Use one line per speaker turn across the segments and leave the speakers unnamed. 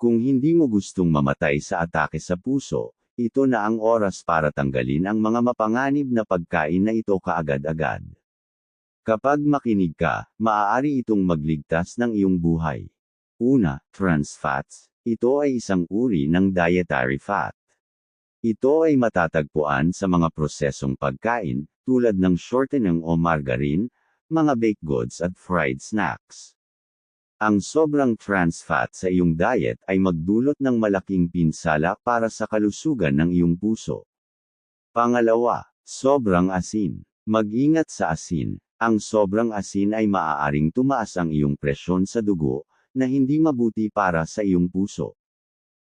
Kung hindi mo gustong mamatay sa atake sa puso, ito na ang oras para tanggalin ang mga mapanganib na pagkain na ito kaagad-agad. Kapag makinig ka, maaari itong magligtas ng iyong buhay. Una, trans fats. Ito ay isang uri ng dietary fat. Ito ay matatagpuan sa mga prosesong pagkain, tulad ng shortening o margarine, mga baked goods at fried snacks. Ang sobrang trans fat sa iyong diet ay magdulot ng malaking pinsala para sa kalusugan ng iyong puso. Pangalawa, sobrang asin. Mag-ingat sa asin. Ang sobrang asin ay maaaring tumaas ang iyong presyon sa dugo, na hindi mabuti para sa iyong puso.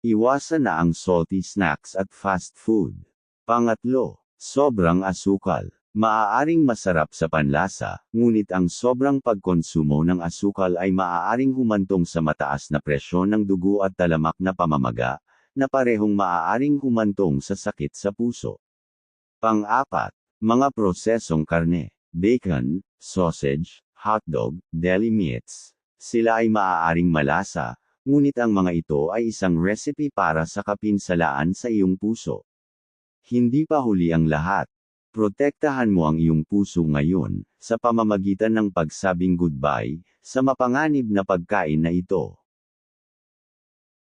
Iwasan na ang salty snacks at fast food. Pangatlo, sobrang asukal. Maaaring masarap sa panlasa, ngunit ang sobrang pagkonsumo ng asukal ay maaaring humantong sa mataas na presyon ng dugo at talamak na pamamaga, na parehong maaaring humantong sa sakit sa puso. Pang-apat, mga prosesong karne, bacon, sausage, hotdog, deli meats. Sila ay maaaring malasa, ngunit ang mga ito ay isang recipe para sa kapinsalaan sa iyong puso. Hindi pa huli ang lahat. Protektahan mo ang iyong puso ngayon, sa pamamagitan ng pagsabing goodbye, sa mapanganib na pagkain na ito.